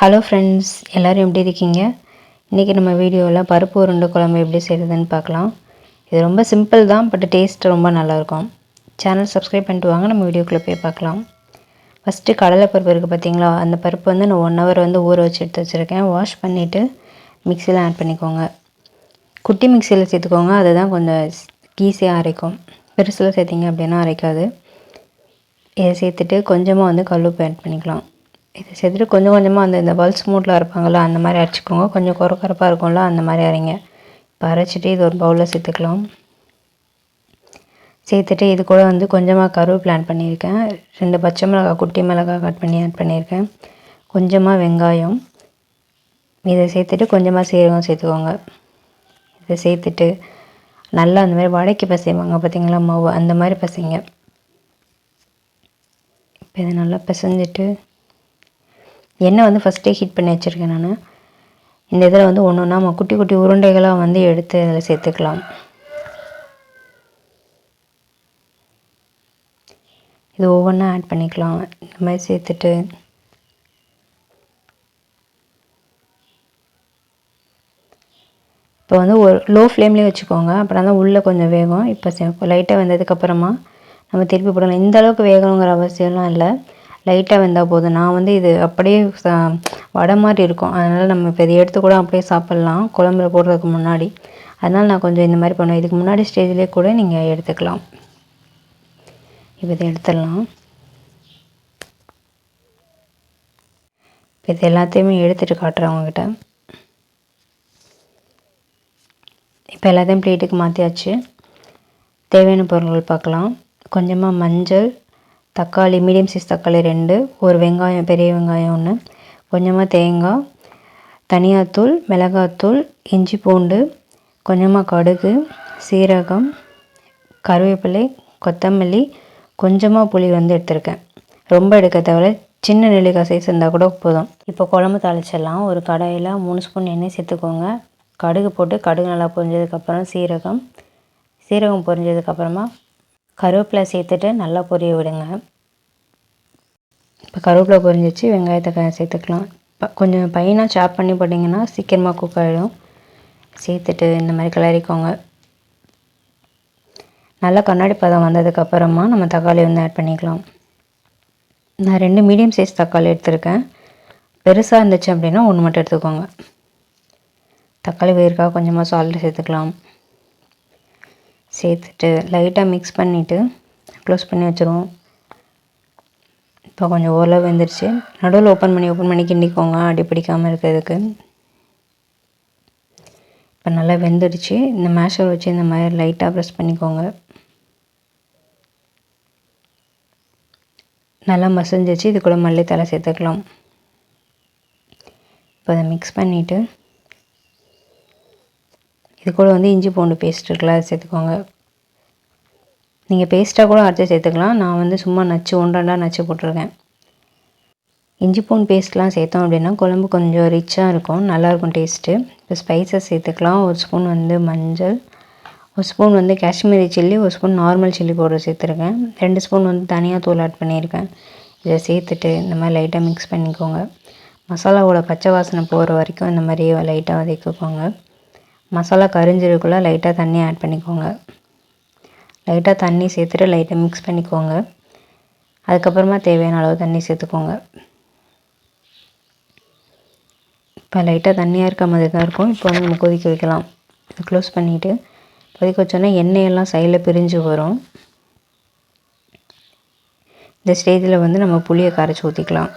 Hello friends எல்லோரும் எப்படி இருக்கீங்க? இன்றைக்கி நம்ம வீடியோவில் பருப்பு உருண்டை குழம்பு எப்படி செய்கிறதுன்னு பார்க்கலாம். இது ரொம்ப சிம்பிள் தான் பட் டேஸ்ட் ரொம்ப நல்லாயிருக்கும். சேனல் சப்ஸ்கிரைப் பண்ணிட்டு வாங்க நம்ம வீடியோக்குள்ளே போய் பார்க்கலாம். ஃபஸ்ட்டு கடலை பருப்பு இருக்குது பார்த்தீங்களா அந்த பருப்பு வந்து நான் ஒன் ஹவர் வந்து ஊற வச்சு எடுத்து வச்சுருக்கேன். வாஷ் பண்ணிவிட்டு மிக்சியில் ஆட் பண்ணிக்கோங்க. குட்டி மிக்சியில் சேர்த்துக்கோங்க அதுதான் கொஞ்சம் ஈஸியாக அரைக்கும். பெருசில் சேர்த்திங்க அப்படின்னா அரைக்காது. இதை சேர்த்துட்டு கொஞ்சமாக வந்து கல்லுப்பு ஆட் பண்ணிக்கலாம். இதை சேர்த்துட்டு கொஞ்சம் கொஞ்சமாக அந்த இந்த பல்ஸ் மூட்டில் அரைப்பாங்கள்ல அந்த மாதிரி அரைச்சிக்கோங்க கொஞ்சம் குறக்கரப்பாக இருக்கும்ல அந்த மாதிரி அரைங்க. இப்போ அரைச்சிட்டு இது ஒரு பவுலில் சேர்த்துக்கலாம். சேர்த்துட்டு இது கூட வந்து கொஞ்சமாக கருவேப்பிலை ஆட் பண்ணியிருக்கேன். ரெண்டு பச்சை மிளகாய் குட்டி மிளகாய் கட் பண்ணி ஆட் பண்ணியிருக்கேன். கொஞ்சமாக வெங்காயம். இதை சேர்த்துட்டு கொஞ்சமாக சீரகம் சேர்த்துக்கோங்க. இதை சேர்த்துட்டு நல்லா அந்த மாதிரி வடைக்கு பசைவாங்க பார்த்தீங்களா? மாவு. அந்த மாதிரி பசைங்க. இப்போ இதை நல்லா பிசைஞ்சிட்டு எண்ணெய் வந்து ஃபஸ்ட்டே ஹீட் பண்ணி வச்சுருக்கேன் நான். இந்த இதில் வந்து ஒன்று ஒன்றா நம்ம குட்டி குட்டி உருண்டைகளாக வந்து எடுத்து அதில் சேர்த்துக்கலாம். இது ஒவ்வொன்றா ஆட் பண்ணிக்கலாம். இந்த மாதிரி சேர்த்துட்டு. இப்போ வந்து ஒரு லோ ஃப்ளேம்லேயே வச்சுக்கோங்க. அப்புறம் தான் உள்ளே கொஞ்சம் வேகும். இப்போ லைட்டாக வந்ததுக்கப்புறமா நம்ம திருப்பி போடணும் இந்த அளவுக்கு வேகணுங்கிற அவசியம்லாம் இல்லை. லைட்டாக வெந்தால் போதும். நான் வந்து இது அப்படியே வடை மாதிரி இருக்கும். அதனால் நம்ம இப்போ இதை எடுத்து கூட அப்படியே சாப்பிட்லாம் குழம்புல போடுறதுக்கு முன்னாடி. அதனால் நான் கொஞ்சம் இந்த மாதிரி பண்ணுவேன். இதுக்கு முன்னாடி ஸ்டேஜ்லேயே கூட நீங்கள் எடுத்துக்கலாம். இப்போ இதை எடுத்துடலாம். இப்போ இது எல்லாத்தையுமே எடுத்துகிட்டு காட்டுறேன் உங்ககிட்ட. இப்போ எல்லாத்தையும் பிளேட்டுக்கு மாற்றியாச்சு தேவையான பொருட்கள் பார்க்கலாம். கொஞ்சமாக மஞ்சள் தக்காளி மீடியம் சைஸ் தக்காளி ரெண்டு ஒரு வெங்காயம் பெரிய வெங்காயம் ஒன்று கொஞ்சமாக தேங்காய் தனியாத்தூள் மிளகாத்தூள் இஞ்சி பூண்டு கொஞ்சமாக கடுகு சீரகம் கருவேப்பிலை கொத்தமல்லி கொஞ்சமாக புளி வந்து எடுத்திருக்கேன். ரொம்ப எடுக்க தவிர சின்ன நெல்லிக்காய் சைஸ் இருந்தால் கூட போதும். இப்போ குழம்பு தாளிச்சிடலாம். ஒரு கடாயில் மூணு ஸ்பூன் எண்ணெய் சேர்த்துக்கோங்க. கடுகு போட்டு கடுகு நல்லா பொரிஞ்சதுக்கப்புறம் சீரகம் சீரகம் பொரிஞ்சதுக்கப்புறமா கருவேப்பிலை சேர்த்துட்டு நல்லா பொரிய விடுங்க. இப்போ கருவேப்பிலை பொரிஞ்சிச்சு வெங்காயத்தை சேர்த்துக்கலாம். கொஞ்சம் பையனாக சாப் பண்ணி போட்டிங்கன்னா சீக்கிரமாக குக் ஆகிடும் சேர்த்துட்டு இந்த மாதிரி கிளறிக்கோங்க. நல்லா கண்ணாடி பதம் வந்ததுக்கப்புறமா நம்ம தக்காளி வந்து ஆட் பண்ணிக்கலாம். நான் ரெண்டு மீடியம் சைஸ் தக்காளி எடுத்திருக்கேன். பெருசாக இருந்துச்சு அப்படின்னா ஒன்று மட்டும் எடுத்துக்கோங்க. தக்காளி வேர்க்காக கொஞ்சமாக சால்ட் சேர்த்துக்கலாம். சேர்த்துட்டு லைட்டாக மிக்ஸ் பண்ணிவிட்டு க்ளோஸ் பண்ணி வச்சுருவோம். இப்போ கொஞ்சம் ஓரளவு வெந்துருச்சு. நடுவில் ஓப்பன் பண்ணி ஓப்பன் பண்ணி கிண்டிக்கோங்க. அடி பிடிக்காமல் இருக்கிறதுக்கு. இப்போ நல்லா வெந்துடுச்சு. இந்த மேஷர் வச்சு இந்த மாதிரி லைட்டாக ப்ரெஸ் பண்ணிக்கோங்க. நல்லா மசிஞ்சிச்சு இது கூட மல்லித்தலை சேர்த்துக்கலாம். இப்போ அதை மிக்ஸ் பண்ணிவிட்டு இது கூட வந்து இஞ்சி பூண்டு பேஸ்ட் இருக்குல்ல அதை சேர்த்துக்கோங்க. நீங்கள் பேஸ்ட்டாக கூட அரைச்சி சேர்த்துக்கலாம். நான் வந்து சும்மா நச்சு ஒன்றாண்டா நச்சு போட்டிருக்கேன். இஞ்சி பூண்டு பேஸ்ட்லாம் சேர்த்தோம் அப்படின்னா குழம்பு கொஞ்சம் ரிச்சாக இருக்கும். நல்லாயிருக்கும் டேஸ்ட்டு இப்போ ஸ்பைசஸ் சேர்த்துக்கலாம். ஒரு ஸ்பூன் வந்து மஞ்சள் ஒரு ஸ்பூன் வந்து காஷ்மீரி சில்லி ஒரு ஸ்பூன் நார்மல் சில்லி பவுடர் சேர்த்துருக்கேன். ரெண்டு ஸ்பூன் வந்து தனியாக தூள் ஆட் பண்ணியிருக்கேன். இதை சேர்த்துட்டு இந்த மாதிரி லைட்டாக மிக்ஸ் பண்ணிக்கோங்க. மசாலாவோட பச்சை வாசனை போகிற வரைக்கும் இந்த மாதிரி லைட்டாக வதக்கிக்கோங்க. மசாலா கரிஞ்சிருக்குள்ளே லைட்டாக தண்ணி ஆட் பண்ணிக்கோங்க. லைட்டாக தண்ணி சேர்த்துட்டு லைட்டாக மிக்ஸ் பண்ணிக்கோங்க. அதுக்கப்புறமா தேவையான அளவு தண்ணி சேர்த்துக்கோங்க. இப்போ லைட்டாக தண்ணியாக இருக்க மாதிரி தான் இருக்கும். இப்போ வந்து நம்ம கொதிக்க வைக்கலாம். க்ளோஸ் பண்ணிவிட்டு கொதிக்க வச்சோன்னா எண்ணெயெல்லாம் சைடில் பிரிஞ்சு வரும். இந்த ஸ்டேஜில் வந்து நம்ம புளியை கரைச்சி ஊற்றிக்கலாம்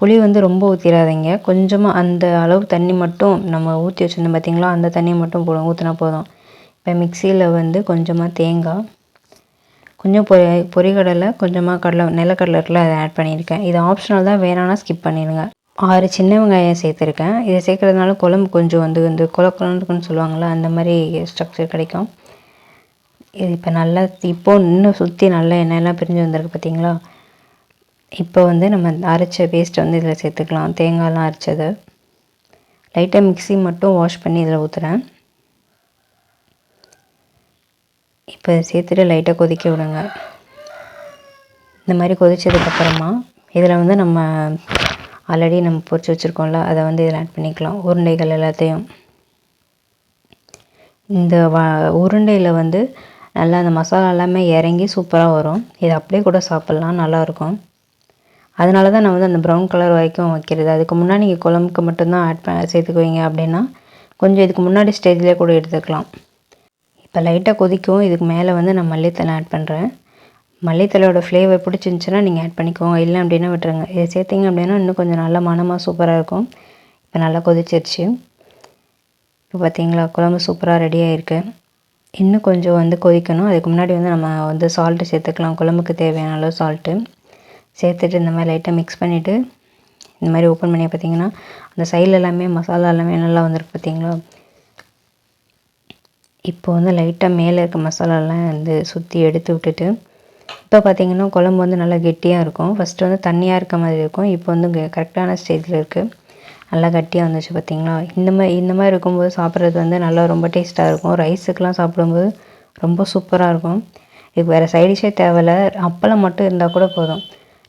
புளி வந்து ரொம்ப ஊற்றிடாதீங்க கொஞ்சமாக அந்த அளவு தண்ணி மட்டும் நம்ம ஊற்றி வச்சுருந்தோம் பார்த்திங்களா அந்த தண்ணியை மட்டும் போடும் ஊற்றினா போதும். இப்போ மிக்சியில் வந்து கொஞ்சமாக தேங்காய் கொஞ்சம் பொரி பொரிகடலை கொஞ்சமாக கடலை நிலக்கடலை இருக்குல்ல அதை ஆட் பண்ணியிருக்கேன். இது ஆப்ஷனல் தான். வேணாம்னா ஸ்கிப் பண்ணிடுங்க. ஆறு சின்ன வெங்காயம் சேர்த்துருக்கேன். இதை சேர்க்குறதுனால குழம்பு கொஞ்சம் வந்து இந்த குல குழம்புக்குன்னு சொல்லுவாங்கள்ல அந்த மாதிரி ஸ்ட்ரக்சர் கிடைக்கும். இது இப்போ நல்லா இப்போ இன்னும் சுற்றி நல்லா எண்ணெயெல்லாம் பிரிஞ்சு வந்திருக்கு பார்த்தீங்களா இப்போ வந்து நம்ம அரைச்ச பேஸ்ட் வந்து இதில் சேர்த்துக்கலாம். தேங்காயெலாம் அரைச்சது. லைட்டாக மிக்சி மட்டும் வாஷ் பண்ணி இதில் ஊற்றுறேன் இப்போ சேர்த்துட்டு லைட்டாக கொதிக்க விடுங்க. இந்த மாதிரி கொதித்ததுக்கப்புறமா இதில் வந்து நம்ம ஆல்ரெடி நம்ம பொறிச்சு வச்சுருக்கோம்ல அதை வந்து இதில் ஆட் பண்ணிக்கலாம். உருண்டைகள் எல்லாத்தையும். இந்த வ உருண்டையில் வந்து நல்லா அந்த மசாலா எல்லாமே இறங்கி சூப்பராக வரும். இது அப்படியே கூட சாப்பிட்லாம். நல்லாயிருக்கும் அதனால தான் நான் வந்து அந்த ப்ரௌன் கலர் வரைக்கும் வைக்கிறது. அதுக்கு முன்னாடி நீங்கள் குழம்புக்கு மட்டும்தான் ஆட் ப சேர்த்துக்குவீங்க அப்படின்னா கொஞ்சம் இதுக்கு முன்னாடி ஸ்டேஜ்லேயே கூட எடுத்துக்கலாம். இப்போ லைட்டாக கொதிக்கும் இதுக்கு மேலே வந்து நான் மல்லித்தலை ஆட் பண்ணுறேன் மல்லித்தலையோட ஃப்ளேவர் பிடிச்சிருந்துச்சின்னா நீங்கள் ஆட் பண்ணிக்கோங்க. இல்லை அப்படின்னா விட்டுருங்க. இதை சேர்த்திங்க அப்படின்னா இன்னும் கொஞ்சம் நல்லா மனமாக சூப்பராக இருக்கும். இப்போ நல்லா கொதிச்சிருச்சு. இப்போ பார்த்தீங்களா குழம்பு சூப்பராக ரெடியாக இருக்குது இன்னும் கொஞ்சம் வந்து கொதிக்கணும். அதுக்கு முன்னாடி வந்து நம்ம வந்து சால்ட்டு சேர்த்துக்கலாம். குழம்புக்கு தேவையான அளவு சால்ட்டு சேர்த்துட்டு இந்த மாதிரி லைட்டாக மிக்ஸ் பண்ணிவிட்டு இந்த மாதிரி ஓப்பன் பண்ணி பார்த்தீங்கன்னா அந்த சைடில் எல்லாமே மசாலா எல்லாமே நல்லா வந்திருக்கு பார்த்தீங்களா இப்போ வந்து லைட்டாக மேலே இருக்க மசாலாலாம் வந்து சுற்றி எடுத்து விட்டுட்டு இப்போ பார்த்தீங்கன்னா குழம்பு வந்து நல்லா கெட்டியாக இருக்கும். ஃபஸ்ட்டு வந்து தண்ணியாக இருக்க மாதிரி இருக்கும். இப்போ வந்து கரெக்டான ஸ்டேஜில் இருக்குது நல்லா கட்டியாக வந்துச்சு பார்த்தீங்களா இந்த மாதிரி இந்த மாதிரி இருக்கும்போது சாப்பிட்றது வந்து நல்லா ரொம்ப டேஸ்ட்டாக இருக்கும். ரைஸுக்கெலாம் சாப்பிடும்போது ரொம்ப சூப்பராக இருக்கும். இதுக்கு வேறு சைடிஷே தேவையில்ல. அப்பளம் மட்டும் இருந்தால் கூட போதும்.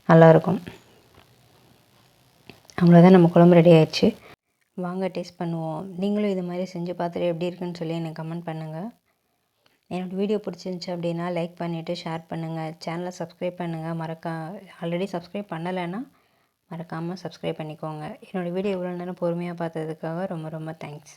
நல்லாயிருக்கும். அவ்வளோதான் நம்ம குழம்பு ரெடி ஆயிடுச்சு. வாங்க டேஸ்ட் பண்ணுவோம். நீங்களும் இது மாதிரி செஞ்சு பார்த்துட்டு எப்படி இருக்குன்னு சொல்லி எனக்கு கமெண்ட் பண்ணுங்கள் என்னோடய வீடியோ பிடிச்சிருந்துச்சி அப்படின்னா லைக் பண்ணிவிட்டு ஷேர் பண்ணுங்கள் சேனலை சப்ஸ்கிரைப் பண்ணுங்கள் மறக்கா ஆல்ரெடி சப்ஸ்கிரைப் பண்ணலைன்னா மறக்காமல் சப்ஸ்கிரைப் பண்ணிக்கோங்க. என்னோடய வீடியோ இவ்வளோ நேரம் பொறுமையாக பார்த்ததுக்காக ரொம்ப ரொம்ப தேங்க்ஸ்